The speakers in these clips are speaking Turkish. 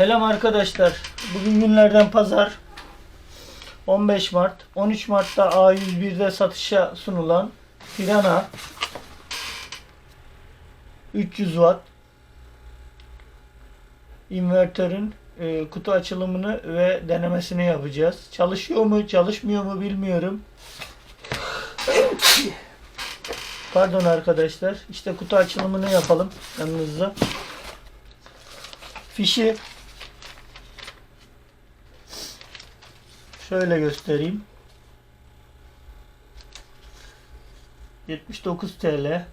Selam arkadaşlar. Bugün günlerden pazar. 15 Mart. 13 Mart'ta A101'de satışa sunulan Pirana 300 Watt invertörün e, kutu açılımını ve denemesini yapacağız. Çalışıyor mu, çalışmıyor mu bilmiyorum. Pardon arkadaşlar. İşte kutu açılımını yapalım yanınızda. Fişi şöyle göstereyim. 79 TL.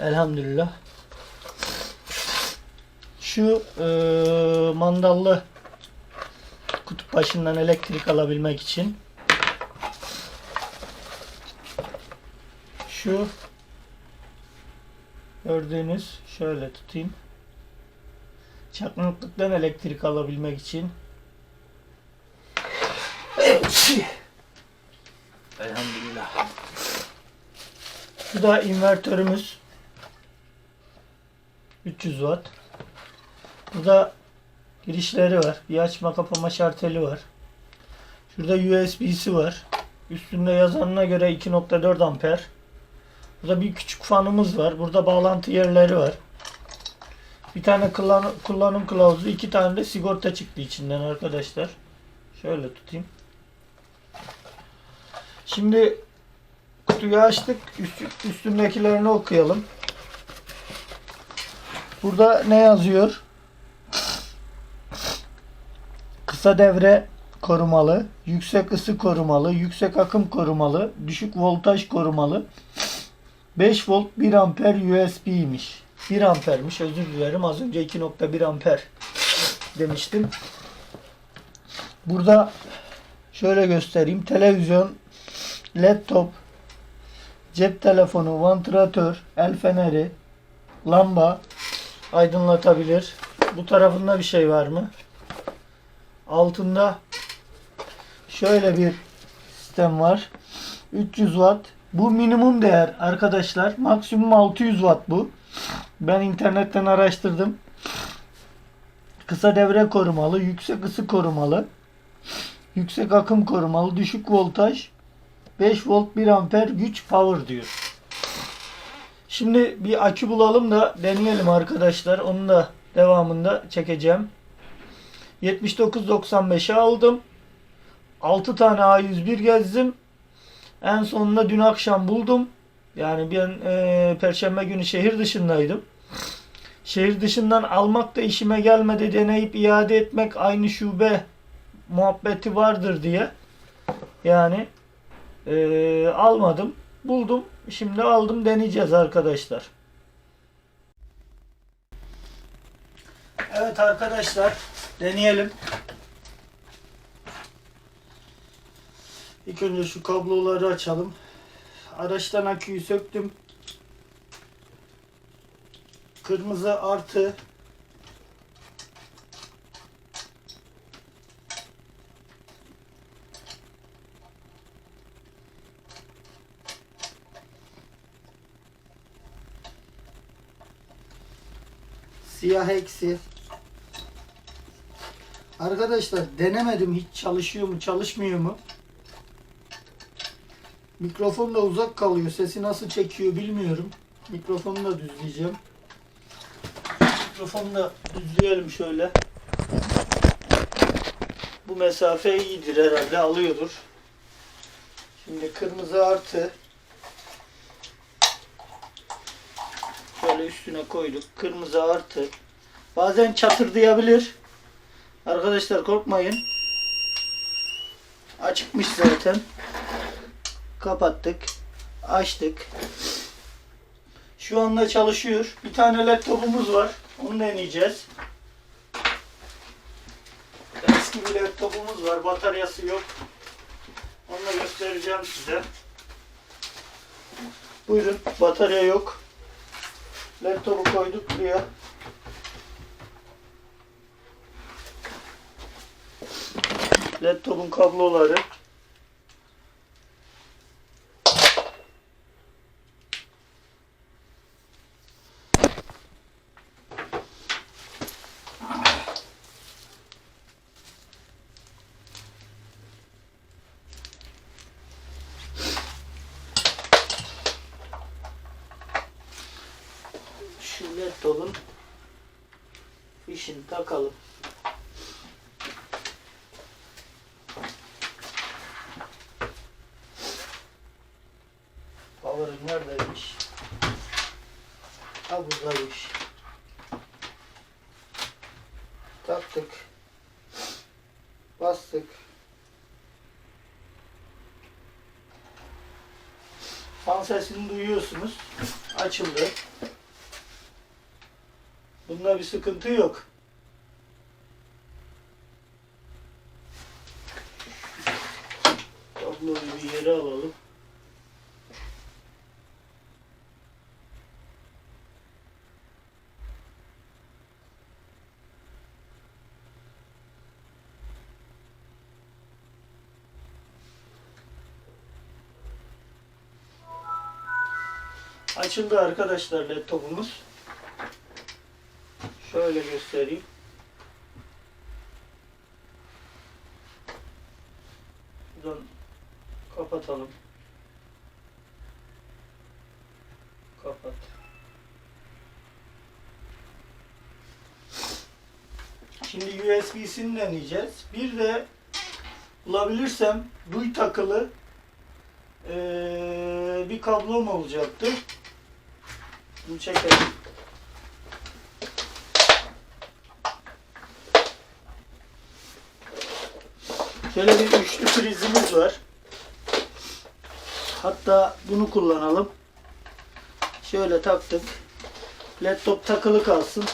Elhamdülillah. Şu eee, mandallı kutup başından elektrik alabilmek için şu gördüğünüz şöyle tutayım çakmaklıktan elektrik alabilmek için Elhamdülillah. Bu da invertörümüz 300 watt. Burada girişleri var. Bir açma kapama şarteli var. Şurada USB'si var. Üstünde yazanına göre 2.4 amper. Burada bir küçük fanımız var. Burada bağlantı yerleri var. Bir tane kullan- kullanım kılavuzu, iki tane de sigorta çıktı içinden arkadaşlar. Şöyle tutayım. Şimdi kutuyu açtık. Üst, üstündekilerini okuyalım. Burada ne yazıyor? Kısa devre korumalı, yüksek ısı korumalı, yüksek akım korumalı, düşük voltaj korumalı. 5 volt 1 amper USB'ymiş. 1 ampermiş özür dilerim. Az önce 2.1 amper demiştim. Burada şöyle göstereyim. Televizyon, laptop, cep telefonu, vantilatör, el feneri, lamba aydınlatabilir. Bu tarafında bir şey var mı? Altında şöyle bir sistem var. 300 watt. Bu minimum değer arkadaşlar. Maksimum 600 watt bu. Ben internetten araştırdım. Kısa devre korumalı, yüksek ısı korumalı, yüksek akım korumalı, düşük voltaj, 5 volt 1 amper güç power diyor. Şimdi bir akü bulalım da deneyelim arkadaşlar. Onun da devamında çekeceğim. 79.95'e aldım. 6 tane A101 gezdim. En sonunda dün akşam buldum. Yani ben e, perşembe günü şehir dışındaydım. Şehir dışından almak da işime gelmedi. Deneyip iade etmek aynı şube muhabbeti vardır diye. Yani e, almadım. Buldum. Şimdi aldım deneyeceğiz arkadaşlar. Evet arkadaşlar deneyelim. İlk önce şu kabloları açalım. Araçtan aküyü söktüm. Kırmızı artı. Siyah eksi. Arkadaşlar denemedim hiç çalışıyor mu çalışmıyor mu? Mikrofon da uzak kalıyor. Sesi nasıl çekiyor bilmiyorum. Mikrofonu da düzleyeceğim. Mikrofonu da düzleyelim şöyle. Bu mesafe iyidir herhalde alıyordur. Şimdi kırmızı artı. Şöyle üstüne koyduk. Kırmızı artı. Bazen çatırdayabilir. Arkadaşlar korkmayın. Açıkmış zaten kapattık. Açtık. Şu anda çalışıyor. Bir tane laptopumuz var. Onu deneyeceğiz. Eski bir laptopumuz var. Bataryası yok. Onu da göstereceğim size. Buyurun. Batarya yok. Laptopu koyduk buraya. Laptopun kabloları. Laptopun fişini takalım. Power'ın neredeymiş? Ha buradaymış. Taktık. Bastık. Fan sesini duyuyorsunuz. Açıldı. Bunda bir sıkıntı yok. Kabloyu bir yere alalım. Açıldı arkadaşlar laptopumuz. Şöyle göstereyim. Şuradan kapatalım. Kapat. Şimdi USB'sini deneyeceğiz. Bir de bulabilirsem duy takılı eee, bir kablom olacaktı. Bunu çekelim. Şöyle bir üçlü prizimiz var. Hatta bunu kullanalım. Şöyle taktık. Laptop takılı kalsın.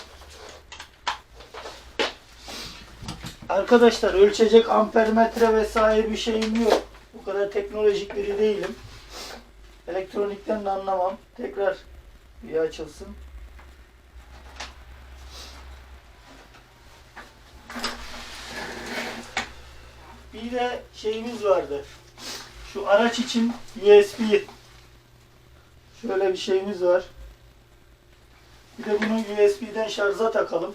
Arkadaşlar ölçecek ampermetre vesaire bir şeyim yok. Bu kadar teknolojik biri değilim. Elektronikten de anlamam. Tekrar bir açılsın. Bir de şeyimiz vardı. Şu araç için USB. Şöyle bir şeyimiz var. Bir de bunu USB'den şarja takalım.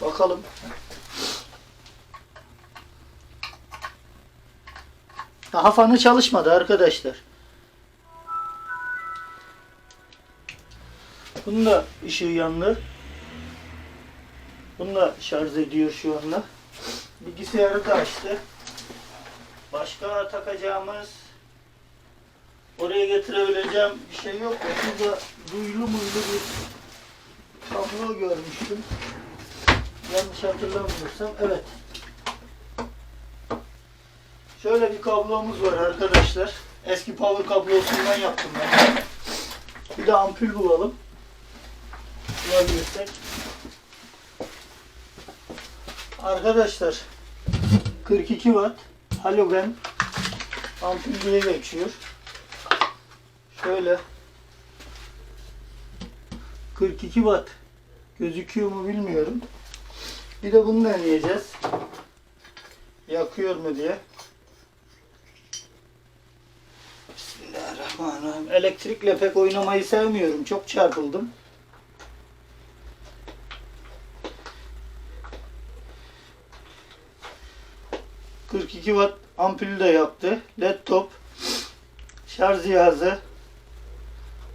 Bakalım. Daha fanı çalışmadı arkadaşlar. Bunun da ışığı yandı. Bunu da şarj ediyor şu anda. Bilgisayarı da açtı. Başka takacağımız oraya getirebileceğim bir şey yok. Burada duyulu muylu bir kablo görmüştüm. Yanlış hatırlamıyorsam evet. Şöyle bir kablomuz var arkadaşlar. Eski power kablosundan yaptım ben. Bir de ampul bulalım. Bulabilirsek. Arkadaşlar 42 watt halogen ampul diye geçiyor. Şöyle 42 watt gözüküyor mu bilmiyorum. Bir de bunu deneyeceğiz. Yakıyor mu diye. Bismillahirrahmanirrahim. Elektrikle pek oynamayı sevmiyorum. Çok çarpıldım. ...42 watt ampulü de yaptı. Laptop, şarj cihazı.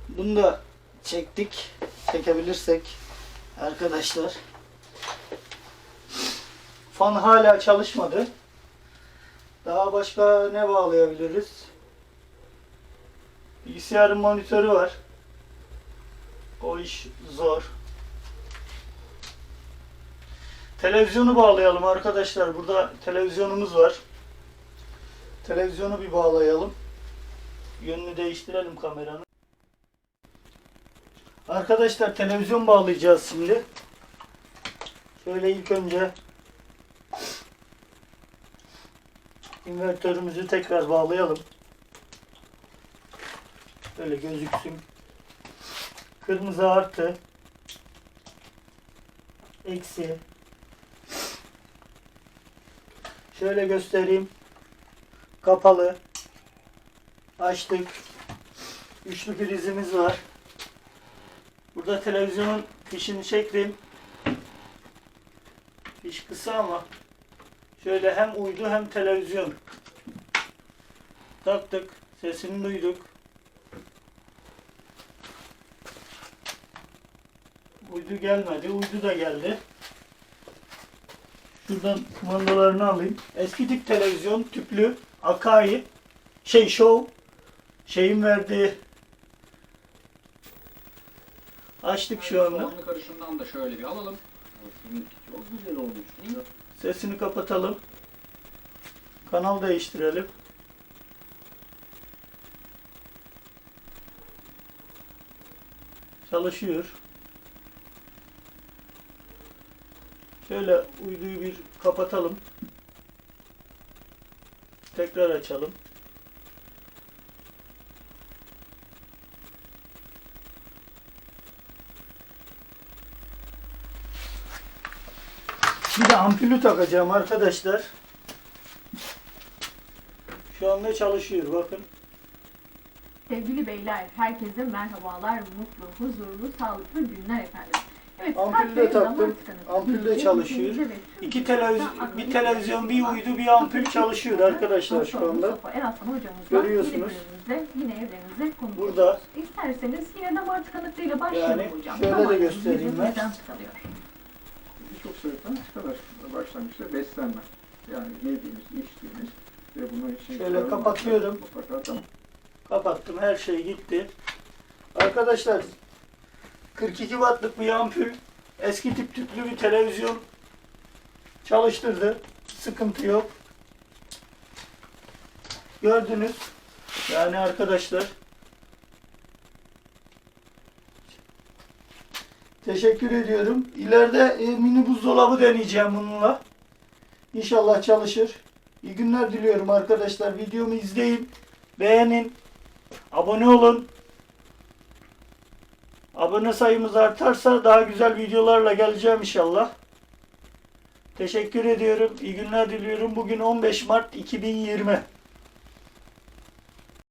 Bunu da çektik. Çekebilirsek arkadaşlar. Fan hala çalışmadı. Daha başka ne bağlayabiliriz? Bilgisayarın monitörü var. O iş zor. Televizyonu bağlayalım arkadaşlar. Burada televizyonumuz var. Televizyonu bir bağlayalım. Yönünü değiştirelim kameranın. Arkadaşlar televizyon bağlayacağız şimdi. Şöyle ilk önce invertörümüzü tekrar bağlayalım. Böyle gözüksün. Kırmızı artı. Eksi. Şöyle göstereyim. Kapalı. Açtık. Üçlü prizimiz var. Burada televizyonun fişini çektim. Fiş kısa ama şöyle hem uydu hem televizyon Taktık. Sesini duyduk. Uydu gelmedi. Uydu da geldi. Şuradan kumandalarını alayım. Eski tip televizyon tüplü Akai şey show şeyin verdiği açtık şu anda. Soğanlı karışımdan da şöyle bir alalım. Çok güzel olmuş. Sesini kapatalım. Kanal değiştirelim. Çalışıyor. Şöyle uyduyu bir kapatalım. Tekrar açalım. Bir de ampulü takacağım arkadaşlar. Şu anda çalışıyor bakın. Sevgili beyler, herkese merhabalar, mutlu, huzurlu, sağlıklı günler efendim. Evet, Ampulü de taktım. Ampul de çalışıyor. İki televizyon, akıllı bir televizyon, bir uydu, bir ampul çalışıyor arkadaşlar şu anda. Görüyorsunuz. yine. Burada. İsterseniz yine damar tıkanıklığıyla başlayalım Yani hocam. şöyle de göstereyim ben. Birçok sebepten çıkar. Başlangıçta beslenme. Yani yediğimiz, içtiğimiz ve bunun için... Şöyle kapatıyorum. Kapattım her şey gitti. Arkadaşlar 42 wattlık bir ampul eski tip tüplü bir televizyon çalıştırdı. Sıkıntı yok. Gördünüz. Yani arkadaşlar Teşekkür ediyorum. İleride e, mini buzdolabı deneyeceğim bununla. İnşallah çalışır. İyi günler diliyorum arkadaşlar. Videomu izleyin. Beğenin. Abone olun. Abone sayımız artarsa daha güzel videolarla geleceğim inşallah. Teşekkür ediyorum. İyi günler diliyorum. Bugün 15 Mart 2020.